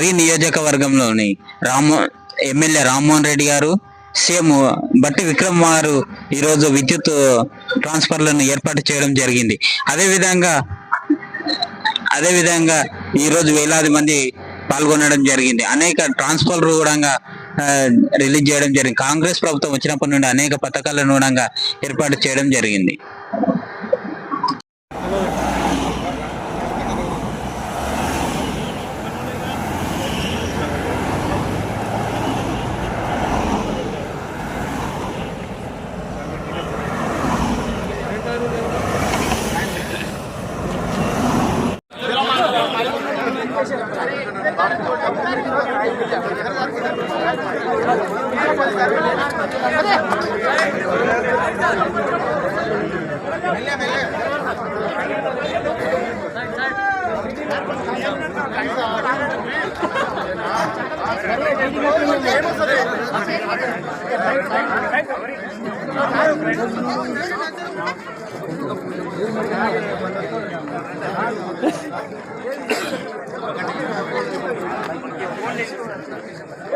పరిగి నియోజకవర్గంలోని రామో ఎమ్మెల్యే రామ్మోహన్ రెడ్డి గారు సీఎం బట్టి విక్రమ్ వారు ఈరోజు విద్యుత్ ట్రాన్స్ఫర్లను ఏర్పాటు చేయడం జరిగింది. అదేవిధంగా అదేవిధంగా ఈరోజు వేలాది మంది పాల్గొనడం జరిగింది. అనేక ట్రాన్స్ఫర్ కూడా రిలీజ్ చేయడం జరిగింది. కాంగ్రెస్ ప్రభుత్వం వచ్చినప్పటి నుండి అనేక పథకాలను కూడా ఏర్పాటు చేయడం జరిగింది.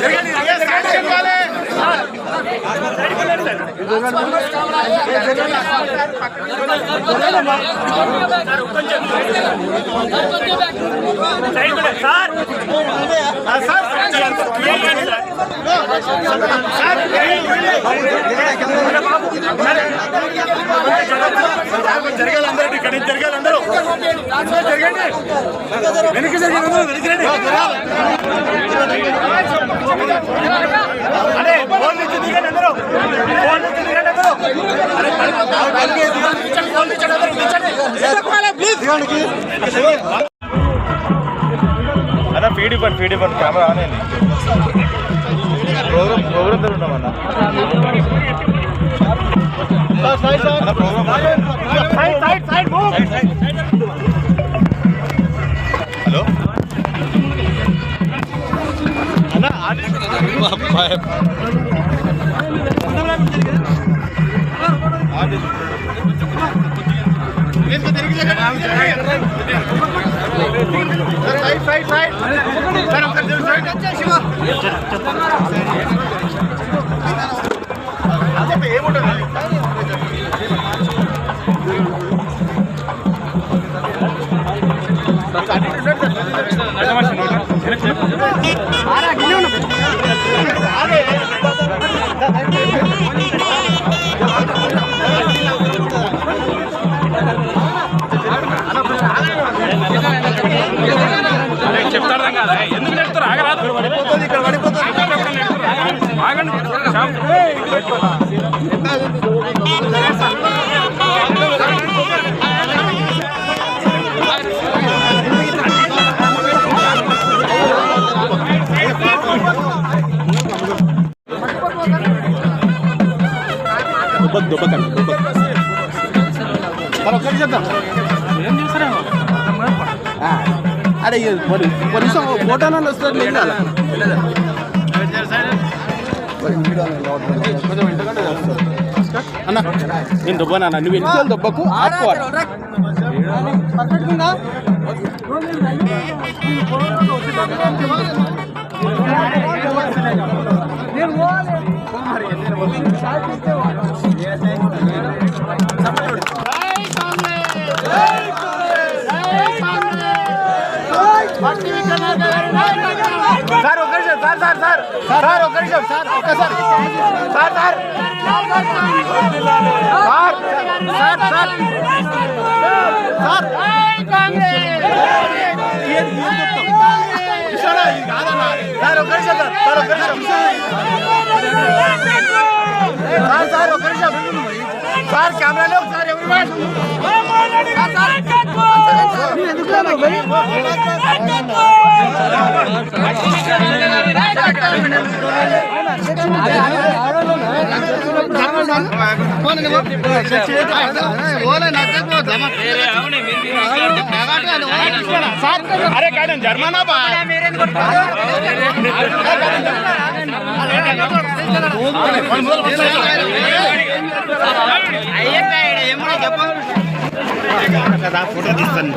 జరగాలి అందరూ జరగండి వెనక్కి జరగండి వెనక్కి రండి అరే ఫోన్ నుంచి దిగండి అందరూ ఫోన్ నుంచి దిగండి అందరూ అరే, దిగండి, ఫోన్ నుంచి అందరూ దిగండి. అన్న ఫీడ్ ఇవ్వండి ఫీడ్ ఇవ్వండి కెమెరా ఆన్ అయింది. ప్రోగ్రామ్ ప్రోగ్రామ్ అన్న. Program hello? అన్న ఏముంటుంది దుబ్బక్ దుబ్బక్ అండి దుబ్బక్ మరి చేద్దాం ఏం అరే మరి కనీసం ఫోటోలో వస్తుంది లేదు అన్న నేను దుబ్బనా నువ్వు ఎన్ని సార్లు దుబ్బకు ఆడుకోవాలి నేను సార్ సార్ సార్ ఒక నిమిషం సార్ ఒక్కసారి sir. Sir sir. Sir sir sir. ఇస్తారా? సార్ ఒక నిమిషం సార్ సార్ ఒక నిమిషం. సార్ సార్ ఒక నిమిషం. సార్ కెమెరాలో ఒకసారి ఎవరు అరే కానీ జర్మనా కదా ఫోటో తీస్తాను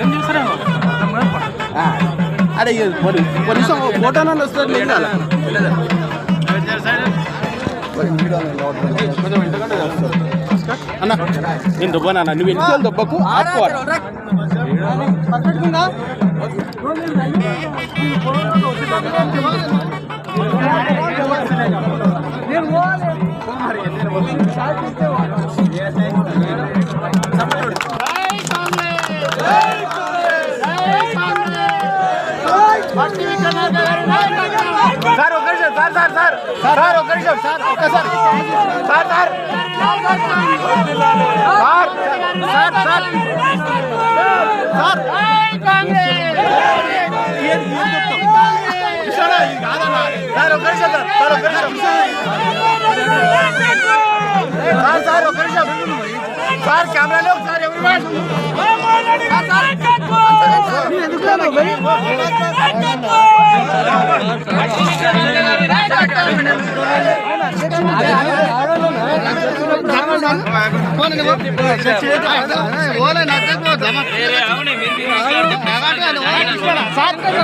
ఏం చేస్తారేమో అరే కనీసం ఫోటోలో వస్తుంది లేదు అలా అన్న నేను దుబ్బనా నువ్వు ఎన్ని దెబ్బకు ఆపుకోవాలి సార్ ఒకరి నిమిషం సార్ సార్ సార్. సార్ ఒక సార్ సార్. ఒక్కసారి sir. Sir sir sir. Sir. Sir ఒక సార్. సార్ ఒక నిమిషం సార్. సార్ ఒక సార్ సార్ కెమెరాలో ఒకసారి ఎవరు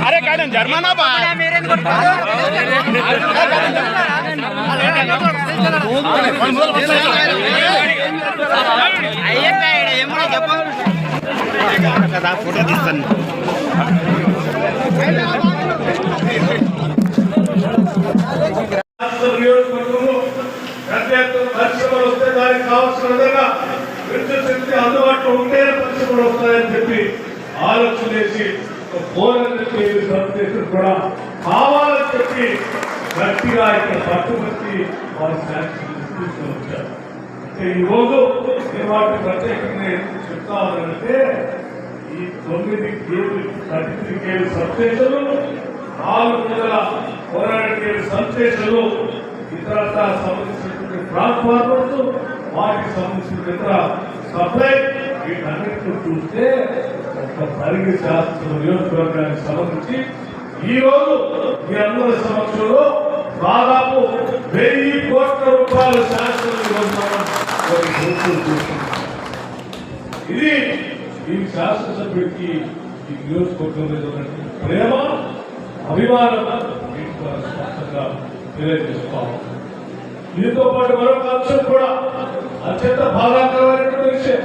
అరే కానీ జర్మనా బా. కదా ఫోటో తీస్తాను పరిశ్రమలు వస్తే దానికి కావాల్సిన విధంగా విద్యుత్ శక్తి అందుబాటులో పరిశ్రమలు వస్తాయని చెప్పి ఆలోచన చేసి ఒక చెప్పి కూడా కావాలని చెప్పి గట్టిగా ఇక్కడ పట్టుబట్టి వారి శాంక్షన్ తీసుకుని వచ్చారు అంటే ఈ రోజు నేను వాటిని ప్రత్యేకంగా ఎందుకు చెప్తా ఈ తొమ్మిది కేబుల్ థర్టీ త్రీ కేబుల్ సబ్స్టేషన్లు నాలుగు వందల పోరాట కేబుల్ సబ్స్టేషన్లు ఇతర సంబంధించినటువంటి ట్రాన్స్ఫార్మర్స్ వాటికి సంబంధించిన ఇతర సప్లై వీటన్నిటిని చూస్తే ఒక పరిగి శాస్త్ర నియోజకవర్గానికి సంబంధించి ఈ రోజు మీ అందరి సమక్షంలో దాదాపు వెయ్యి కోట్ల రూపాయల శాస్త్రం ఇది ఈ శాసనసభ్యుడికి ఈ నియోజకవర్గం మీద ప్రేమ అభిమానం మీకు స్పష్టంగా తెలియజేసుకోవాలి. దీంతో పాటు మరొక అంశం కూడా అత్యంత బాధాకరమైనటువంటి విషయం.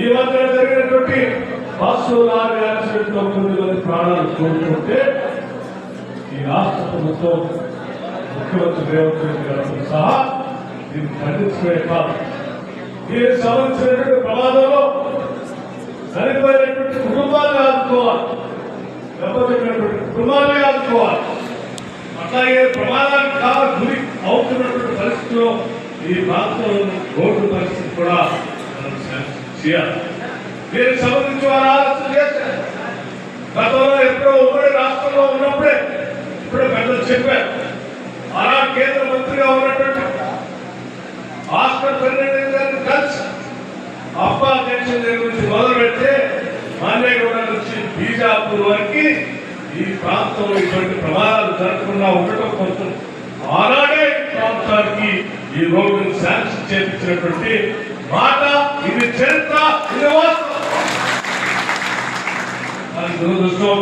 ఈ మధ్య జరిగినటువంటి బస్సు లారీ యాక్సిడెంట్లో కొద్ది మంది ప్రాణాలు కోల్పోతే ఈ రాష్ట్ర ప్రభుత్వం ముఖ్యమంత్రి రేవంత్ రెడ్డి గారితో సహా దీన్ని ఖండించుకునే కాదు దీనికి సంబంధించినటువంటి ప్రమాదంలో చనిపోయినటువంటి కుటుంబాలను ఆదుకోవాలి. దెబ్బతిన్నటువంటి కుటుంబాన్ని ఆదుకోవాలి. అట్లాగే ప్రమాదానికి కాదు గురి అవుతున్నటువంటి పరిస్థితిలో ఈ ప్రాంతంలో రోడ్డు పరిస్థితి కూడా మనం చేయాలి. దీనికి సంబంధించి వారు ఆలోచన చేశారు గతంలో ఎప్పుడో ఉమ్మడి రాష్ట్రంలో ఉన్నప్పుడే ఇప్పుడు పెద్దలు చెప్పారు. ఆనాడు కేంద్ర మంత్రిగా ఉన్నటువంటి ఆస్కర్ ఫెర్నాండెస్ గారిని కలిసి అప్పా జంక్షన్ దగ్గర నుంచి మొదలు పెడితే మాన్యగూడ నుంచి బీజాపూర్ వరకు ఈ ప్రాంతంలో ఇటువంటి ప్రమాదాలు జరగకుండా ఉండటం కోసం ఆనాడే ప్రాంతానికి ఈ రోడ్డును శాంక్షన్ చేపించినటువంటి మాట ఇది చరిత్ర ఇది వాస్తవం. దురదృష్టం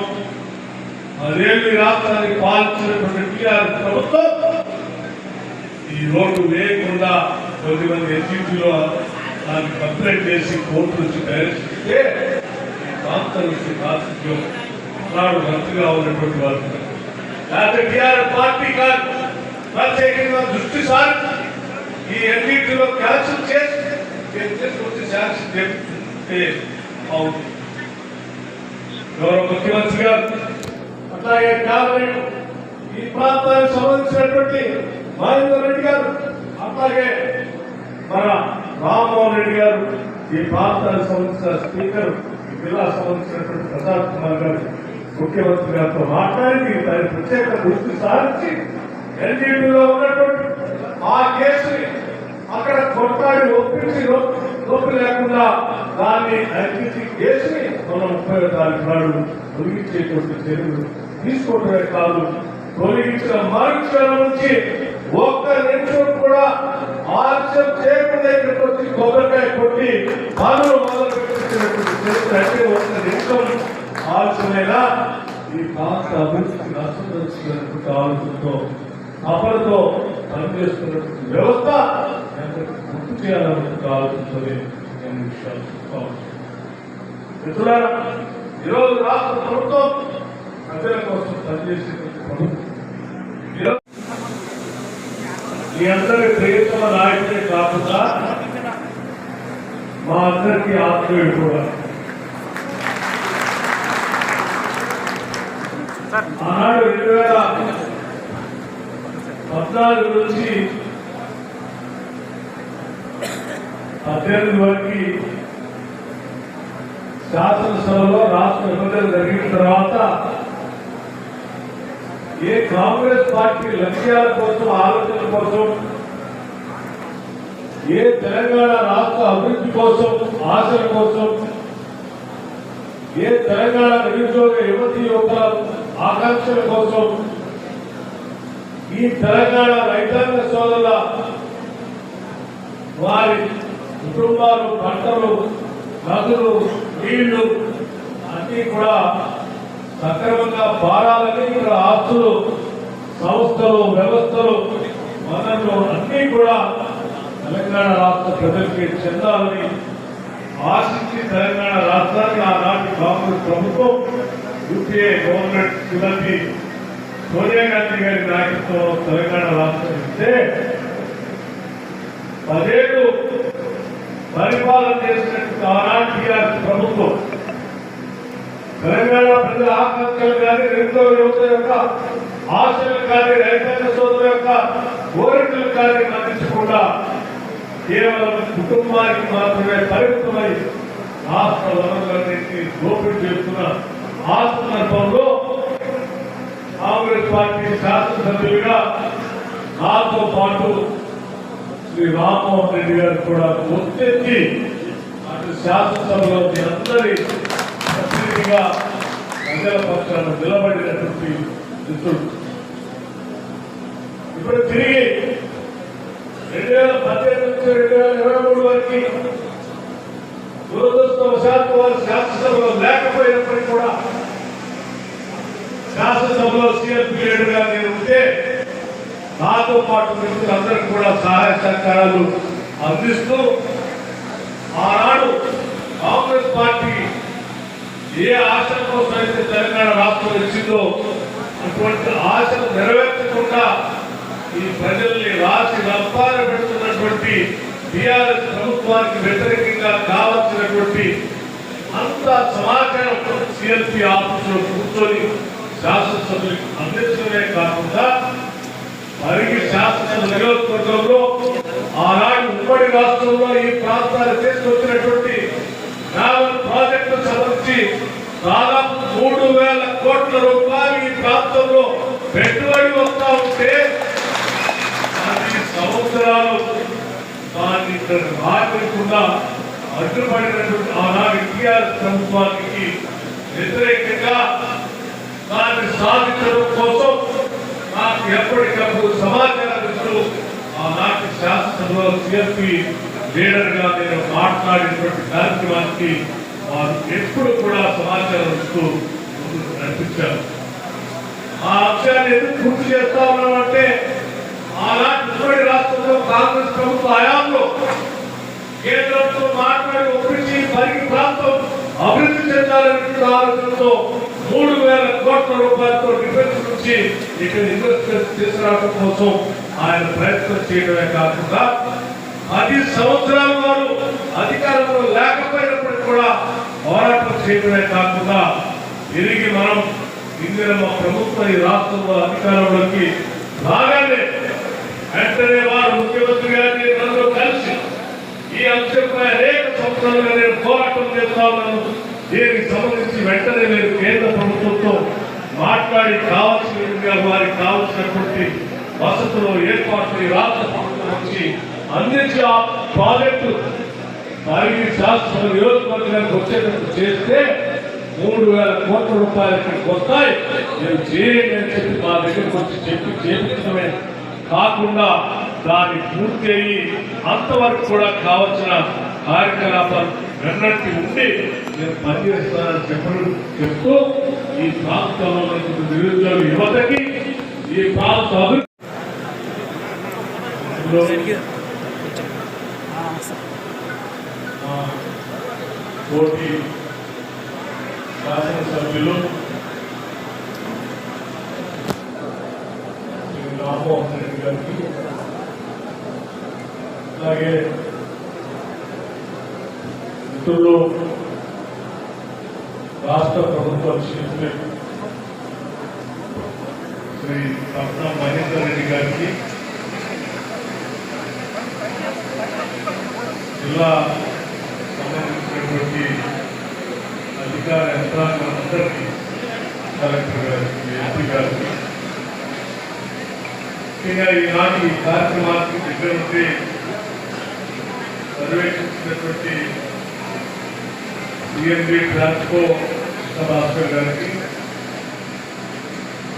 అదేమి రాష్ట్రానికి పాలించినటువంటి టీఆర్ ప్రభుత్వం ఈ రోడ్డు వేయకుండా కొద్దిమంది ఎస్యూటీలో దాన్ని కంప్లైంట్ చేసి కోర్టు నుంచి డైరెక్ట్ ఈ ప్రాంతం నుంచి ప్రాతినిధ్యం నాడు మంత్రిగా ఉన్నటువంటి వారు. లేకపోతే టీఆర్ పార్టీ కాదు. ప్రత్యేకంగా దృష్టి సారి ఈ ఎన్నిటిలో క్యాన్సిల్ చేసి చేసి వచ్చి శాంక్షన్ చేస్తే అవును గౌరవ ముఖ్యమంత్రి గారు అట్లాగే క్యాబినెట్ ఈ ప్రాంతానికి సంబంధించినటువంటి మహేందర్ రెడ్డి గారు అట్లాగే మన రామ్మోహన్ రెడ్డి గారు ఈ ప్రాంతానికి సంబంధించిన స్పీకర్ ఈ జిల్లా సంబంధించినటువంటి ప్రసాద్ కుమార్ గారు ముఖ్యమంత్రి గారితో మాట్లాడి దాని ప్రత్యేక దృష్టి సారించి ఎన్డీపీలో ఉన్నటువంటి ఆ కేసుని అక్కడ కొట్టాడి ఒప్పించి లోపు లేకుండా దాన్ని అర్పించి కేసుని మనం ముప్పై తారీఖు నాడు తొలగించేటువంటి చర్యలు తీసుకోవడమే కాదు తొలగించిన మరుక్షణం నుంచి ఒక్క నిమిషం కూడా ఆలస్యం చేయకుండా కొబ్బరికాయ కొట్టి పనులు మొదలు పెట్టినటువంటి చరిత్ర అంటే ఒక్క నిమిషం ఆలస్యమైనా ఈ ప్రాంత అభివృద్ధికి నష్టం జరుగుతున్నటువంటి ఆలోచనతో అప్పటితో పనిచేస్తున్నటువంటి వ్యవస్థ గుర్తు చేయాలన్నటువంటి ఆలోచనతో నేను విషయాలు చెప్తా ఉన్నాను. మిత్రులారా ఈరోజు రాష్ట్ర ప్రభుత్వం ప్రజల కోసం పనిచేసేటువంటి ప్రభుత్వం మీ అందరి ప్రియతమ నాయకుడే కాకుండా మా అందరికీ ఆత్మీయుడు కూడా. ఆనాడు రెండు వేల పద్నాలుగు నుంచి పద్దెనిమిది వరకు శాసనసభలో రాష్ట్ర విభజన జరిగిన తర్వాత ఏ కాంగ్రెస్ పార్టీ లక్ష్యాల కోసం ఆలోచన కోసం ఏ తెలంగాణ రాష్ట్ర అభివృద్ధి కోసం ఆశల కోసం ఏ తెలంగాణ నిరుద్యోగ యువతి యువకుల ఆకాంక్షల కోసం ఈ తెలంగాణ రైతాంగ సోదరుల వారి కుటుంబాలు పంటలు నదులు నీళ్ళు అన్నీ కూడా సక్రమంగా పారాలని ఇక్కడ ఆస్తులు సంస్థలు వ్యవస్థలు వనరులు అన్ని కూడా తెలంగాణ రాష్ట్ర ప్రజలకి చెందాలని ఆశించి తెలంగాణ రాష్ట్రాన్ని ఆనాటి కాంగ్రెస్ ప్రభుత్వం యూపీఏ గవర్నమెంట్ సిబ్బంది సోనియా గాంధీ గారి నాయకత్వంలో తెలంగాణ రాష్ట్రం ఇస్తే పదేళ్ళు పరిపాలన చేసినట్టు ఆనాటి ప్రభుత్వం తెలంగాణ ప్రజల ఆకాంక్షలు కానీ నిరుద్యోగ యువత యొక్క ఆశలు కానీ రైతాంగ సోదరు యొక్క కోరికలు కానీ మన్నించకుండా కేవలం కుటుంబానికి మాత్రమే పరిమితమై రాష్ట్ర వనరులన్నింటినీ దోపిడీ చేస్తున్న ఆ సందర్భంలో కాంగ్రెస్ పార్టీ శాసనసభ్యులుగా నాతో పాటు శ్రీ రామ్మోహన్ రెడ్డి గారు కూడా గుర్తించి అటు శాసనసభలో అందరి ప్రతినిధిగా ప్రజల పక్షాన నిలబడినటువంటి మిత్రుడు ఇప్పుడు తిరిగి రెండు వేల పద్దెనిమిది నుంచి రెండు వేల ఇరవై మూడు వరకు దురదృష్టవశాత్తు వారు శాసనసభలో లేకపోయినప్పటికీ కూడా శాసనసభలో సీఎం పీరియడ్గా నేను ఉంటే నాతో పాటు మిత్రులందరికీ కూడా సహాయ సహకారాలు అందిస్తూ ఆనాడు కాంగ్రెస్ పార్టీ ఏ ఆశల కోసం అయితే తెలంగాణ రాష్ట్రం ఇచ్చిందో అటువంటి ఆశలు నెరవేర్చకుండా ఈ ప్రజల్ని రాసి రంపాన పెడుతున్నటువంటి టీఆర్ఎస్ ప్రభుత్వానికి వ్యతిరేకంగా కావాల్సినటువంటి అంత సమాచారం సిఎల్పి ఆఫీసులో కూర్చొని శాసనసభ్యులకు అందించడమే కాకుండా మరికి శాసనసభ నియోజకవర్గంలో ఆనాడు ఉమ్మడి రాష్ట్రంలో ఈ ప్రాంతాలు తీసుకొచ్చినటువంటి దాదాపు మూడు వేల కోట్ల రూపాయలు ఈ ప్రాంతంలో పెట్టుబడి వస్తా ఉంటే సంవత్సరాలు దాన్ని ఇక్కడ మార్చకుండా అడ్డుపడినటువంటి ఆనాడు టీఆర్ ప్రభుత్వానికి వ్యతిరేకంగా దాన్ని సాధించడం కోసం నాకు ఎప్పటికప్పుడు సమాచారం ఇస్తూ ఆనాటి శాసనసభలో సిఎస్పి లీడర్గా నేను మాట్లాడినటువంటి కార్యక్రమానికి వారు ఎప్పుడు కూడా సమాచారం ఇస్తూ ముందుకు నడిపించారు. ఆ అంశాన్ని ఎందుకు పూర్తి చేస్తా ఉన్నామంటే ఆనాటి ఉమ్మడి రాష్ట్రంలో కాంగ్రెస్ ప్రభుత్వ హయాంలో కేంద్రంతో మాట్లాడి ఒప్పించి పరిగి ప్రాంతం అభివృద్ధి చెందాలనే ఆలోచనతో మూడు వేల కోట్ల రూపాయలతో డిఫెన్స్ నుంచి ఇక్కడ ఇన్వెస్ట్మెంట్ తీసుకురావడం కోసం ఆయన ప్రయత్నం చేయడమే కాకుండా పది సంవత్సరాల వారు అధికారంలో లేకపోయినప్పటికీ కూడా పోరాటం చేయడమే కాకుండా తిరిగి మనం ఇందిరమ్మ ప్రభుత్వం ఈ రాష్ట్రంలో అధికారంలోకి రాగానే వెంటనే వారు ముఖ్యమంత్రి గారిని నన్ను కలిసి ఈ అంశంపై అనేక సంవత్సరాలుగా నేను పోరాటం చేస్తాను దీనికి సంబంధించి వెంటనే నేను కేంద్ర ప్రభుత్వంతో మాట్లాడి కావాల్సిన వారికి కావాల్సినటువంటి వసతులు ఏర్పాట్లు రాష్ట్ర ప్రభుత్వం నుంచి అందించి ఆ ప్రాజెక్టు మరియు శాస్త్ర నియోజకవర్గానికి వచ్చేటట్టు చేస్తే మూడు వేల కోట్ల రూపాయలు ఇక్కడికి వస్తాయి. నేను చేయండి అని చెప్పి మా దగ్గరకు వచ్చి చెప్పి చేపించడమే కాకుండా దాన్ని పూర్తి అయ్యి అంతవరకు కూడా కావలసిన కార్యకలాపాలు వెన్నట్టు ఉండి నేను పనిచేస్తానని చెప్పడం చెప్తూ ఈ ప్రాంతంలో నిరుద్యోగ యువతకి ఈ ప్రాంత అభివృద్ధి ఆ, కోటి శాసనసభ్యులు శ్రీ రామ్మోహన్ రెడ్డి గారికి అలాగే మిత్రులు రాష్ట్ర ప్రభుత్వ చీఫ్ శ్రీ పట్నం మహేందర్ రెడ్డి గారికి జిల్లా అందరికీ కలెక్టర్ గారికి ఎంపీ గారికి ముఖ్యంగా ఈనాటి ఈ కార్యక్రమానికి దగ్గర నుండి పర్యవేక్షించినటువంటి సిఎండి ట్రాన్స్కో భాస్కర్ గారికి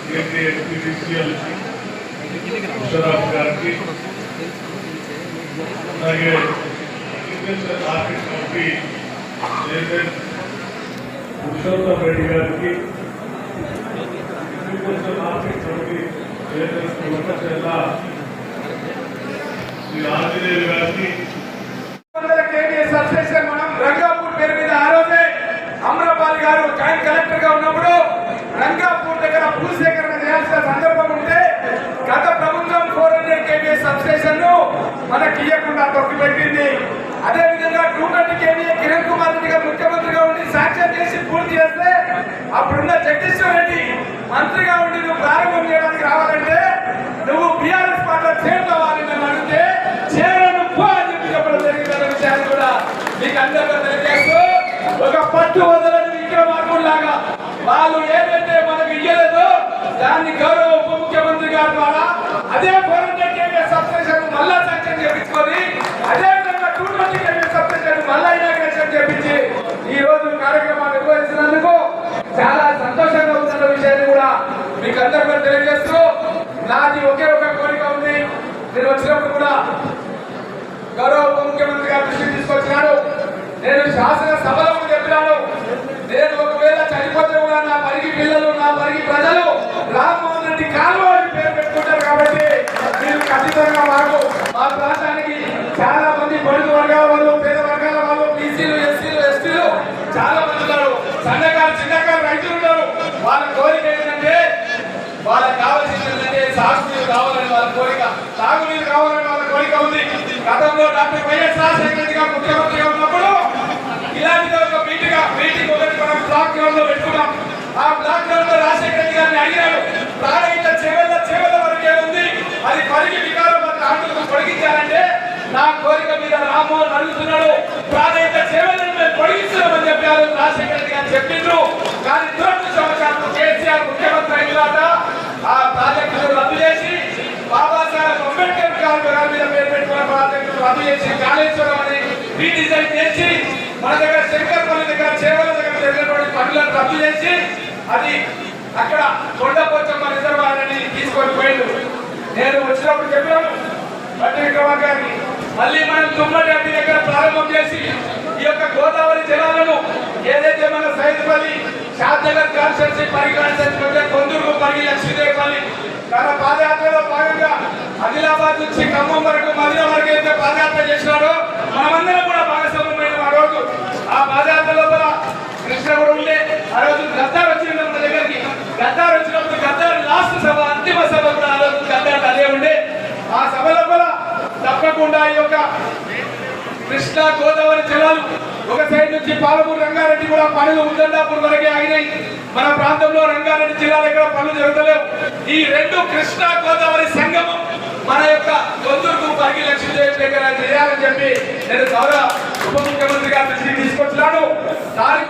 సిఎండి ఎస్పీడీసీఎల్ ముషరాఫ్ గారికి అలాగే agriculture market committee chairman Purushottam Reddy గారికి agriculture market committee Shri Anjaneyulu గారికి మనం రంగాపూర్ పేరు మీద ఆ రోజే అమరపాలి గారు జాయింట్ కలెక్టర్గా ఉన్నప్పుడు రంగాపూర్ దగ్గర భూసేకరణ చేయాల్సిన సందర్భం ఉంటే గత ప్రభుత్వం ఫోర్ హండ్రెడ్ కేవీఏ సబ్స్టేషన్ను మనకి ఇవ్వకుండా తొక్కిపెట్టింది. అదేవిధంగా two twenty KVA Kiran Kumar Reddy గారు ముఖ్యమంత్రిగా ఉండి శాంక్షన్ చేసి పూర్తి చేస్తే అప్పుడున్న జగదీశ్వర్ రెడ్డి మంత్రిగా ఉండి నువ్వు ప్రారంభం చేయడానికి రావాలంటే నువ్వు బీఆర్ఎస్ పార్టీలో చేరుకోవాలి నన్ను అడిగితే చేరను పో అని చెప్పి చెప్పడం జరిగిందన్న విషయాన్ని కూడా మీకు అందరికీ తెలియజేస్తూ ఒక పట్టు వదలని విక్రమార్కుడు లాగా వాళ్ళు ఏదైతే మనకు ఇయ్యలేదో దాన్ని గౌరవ ఉప ముఖ్యమంత్రి గారి ద్వారా అదే ఫోర్ హండ్రెడ్ కేవీఏ సబ్స్టేషన్ మళ్ళా శాంక్షన్ చేయించుకొని అదే ఈ రోజు కార్యక్రమాన్ని చాలా సంతోషంగా ఉందన్న విషయాన్ని కూడా మీకు అందరికీ తెలియజేస్తూ నాది ఒకే ఒక కోరిక ఉంది. నేను వచ్చినప్పుడు కూడా గౌరవ ఉప ముఖ్యమంత్రి గారు దృష్టికి తీసుకొచ్చినాడు నేను శాసన సభలో చెప్పినాను. నేను ఒకవేళ చనిపోతే కూడా నా పరిగి పిల్లలు నా పరిగి ప్రజలు రామ్మోహన్ రెడ్డి కాలువ అని పేరు పెట్టుకుంటారు కాబట్టి మీరు ఖచ్చితంగా మాకు మా ప్రాంతానికి చాలా మంది బడుగు వర్గాల వాళ్ళు పేద వర్గాల వాళ్ళు బీసీలు ఎస్సీలు ఎస్టీలు చాలా మంది ఉన్నారు సన్నకారు చిన్నకారు రైతులు ఉన్నారు వాళ్ళ కోరిక ఏంటంటే వాళ్ళకి కావాల్సింది ఏంటంటే సాగునీరు కావాలని వాళ్ళ కోరిక. సాగునీరు కావాలని వాళ్ళ కోరిక ఉంది. గతంలో డాక్టర్ వైఎస్ రాజశేఖర రెడ్డి గారు ముఖ్యమంత్రిగా ఉన్నప్పుడు ఇలాంటి ఒక మీటింగ్ మీటింగ్ ఒకటి మనం బ్లాక్ గ్రౌండ్లో పెట్టుకున్నాం. ఆ బ్లాక్ గ్రౌండ్లో రాజశేఖర రెడ్డి గారిని అడిగారు ప్రాణహిత చెవెళ్ళ చెవెళ్ళ వరకే ఉంది అది పరిగి వికారం ఆటలకు పొడిగించాలంటే నా కోరిక మీద రామ్మోహన్ అడుగుతున్నాడు. ప్రాణహిత చెవెళ్ళని మేము పొడిగిస్తున్నామని చెప్పారు. రాజశేఖర రెడ్డి గారు చెప్పిండ్రు. కానీ దురదృష్టవశాత్తు కేసీఆర్ ముఖ్యమంత్రి అయిన తర్వాత ఆ ప్రాజెక్టును రద్దు చేసి బాబాసాహెబ్ అంబేద్కర్ గారి మీద పేరు పెట్టుకున్న ప్రాజెక్టును రద్దు చేసి కాళేశ్వరం అని రీడిజైన్ చేసి మన దగ్గర శంకర్పల్లి దగ్గర చేవల దగ్గర జరిగినటువంటి పనులను రద్దు చేసి అది అక్కడ కొండపోచమ్మ రిజర్వాయర్ అని తీసుకొని పోయిండు. నేను వచ్చినప్పుడు చెప్పాను. బట్టి విక్రమార్ గారిని మళ్ళీ మనం తుమ్మడి అడ్డి దగ్గర ప్రారంభం చేసి ఈ యొక్క గోదావరి జలాలను ఏదైతే మన సైదుపల్లి శాంతగర్ కాన్స్టెన్సీ పరిగణించే కొందరు పరిగి లక్ష్మీదేవిపల్లి తన పాదయాత్రలో భాగంగా ఆదిలాబాద్ నుంచి ఖమ్మం వరకు మదిన వరకు అయితే పాదయాత్ర చేసినాడో. మనమందరం కూడా భాగస్వామ్యమైన ఆ రోజు. ఆ పాదయాత్ర లోపల కృష్ణ కూడా ఉండే. ఆ రోజు గద్దార్ వచ్చింది మన దగ్గరికి. గద్దార్ వచ్చినప్పుడు గద్దార్ లాస్ట్ సభ అంతిమ సభ కూడా ఆ రోజు గద్దార్ అదే ఉండే. ఆ సభ లోపల తప్పకుండా ఈ యొక్క కృష్ణా గోదావరి జలాలు ఒక సైడ్ నుంచి పాలమూరు రంగారెడ్డి కూడా పనులు ఉద్దండాపూర్ వరకే ఆగినాయి మన ప్రాంతంలో రంగారెడ్డి జిల్లాలో ఎక్కడ పనులు జరుగుతలేవు. ఈ రెండు కృష్ణా గోదావరి సంగమం మన యొక్క గొంతుకు పరిగి లక్ష్మీదేవి దగ్గర చేయాలని చెప్పి నేను గౌరవ ఉప ముఖ్యమంత్రి గారి దృష్టికి తీసుకొచ్చినాను